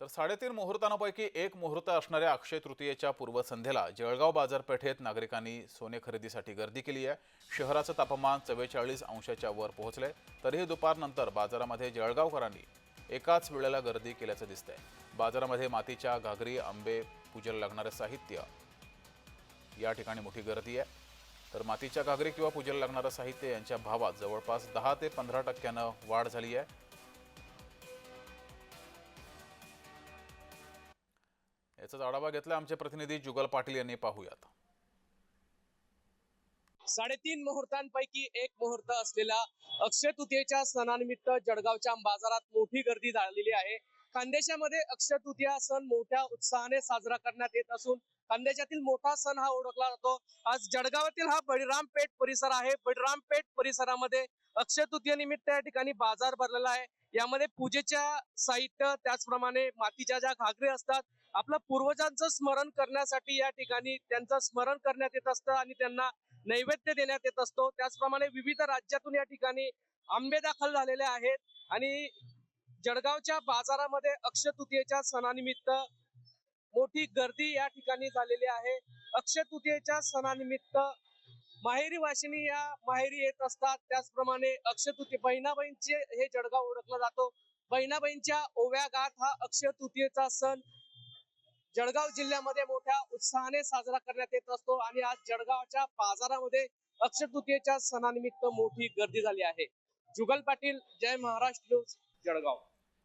तर साडेतीन मुहूर्तांपैकी एक मुहूर्त असणाऱ्या अक्षय तृतीयेच्या पूर्वसंध्येला जळगाव बाजारपेठेत नागरिकांनी सोने खरेदीसाठी गर्दी केली आहे. शहराचं तापमान चव्वेचाळीस अंशाच्या वर पोहोचलंय. तरीही दुपारनंतर बाजारामध्ये जळगावकरांनी एकाच वेळेला गर्दी केल्याचं दिसतंय. बाजारामध्ये मातीच्या घागरी आंबे पूजेला लागणारं साहित्य या ठिकाणी मोठी गर्दी आहे. तर मातीच्या घागरी किंवा पूजेला लागणारं साहित्य यांच्या भावात जवळपास दहा ते पंधरा टक्क्यानं वाढ झाली आहे. याचाच आढावा घेतला आमचे प्रतिनिधी जुगल पाटील यांनी. पाहूयात. साडेतीन मुहूर्तांपैकी एक मुहूर्त असलेला अक्षय तृतीयेच्या सणानिमित्त जळगावच्या बाजारात मोठी गर्दी झालेली आहे. खानदेशामध्ये अक्षय तृतीया सण मोठ्या उत्साहाने साजरा करण्यात येत असून खानदेशातील मोठा सण हा ओळखला जातो. आज जळगावातील हा बळीरामपेठ परिसर आहे. बळीरामपेठ परिसरामध्ये अक्षय तृतीयेनिमित्त या ठिकाणी बाजार भरलेला आहे. यामध्ये पूजेच्या साहित्य त्याचप्रमाणे मातीच्या ज्या घागरे असतात आपल्या पूर्वजांचं स्मरण करण्यासाठी या ठिकाणी त्यांचं स्मरण करण्यात येत असतं आणि त्यांना नैवेद्य देण्यात येत असतो. त्याचप्रमाणे विविध राज्यातून या ठिकाणी आंबे दाखल झालेले आहेत. आणि जळगावच्या बाजारामध्ये अक्षय तृतीयेच्या सणानिमित्त मोठी गर्दी या ठिकाणी झालेली आहे. अक्षय तृतीयेच्या सणानिमित्त माहेरी वाशिनी या माहेरी येत असतात. त्याचप्रमाणे अक्षय तृतीय बहिणाबाईंचे हे जळगाव ओळखला जातो. बहिणाबाईंच्या ओव्या गाठ हा अक्षय तृतीयेचा सण जळगाव जिल्ह्यामध्ये मोठ्या उत्साहाने साजरा करण्यात येत असतो आणि आज जळगावच्या बाजारामध्ये अक्षय तृतीयेच्या सणानिमित्त मोठी गर्दी झाली आहे. जुगल पाटील जय महाराष्ट्र न्यूज जळगाव.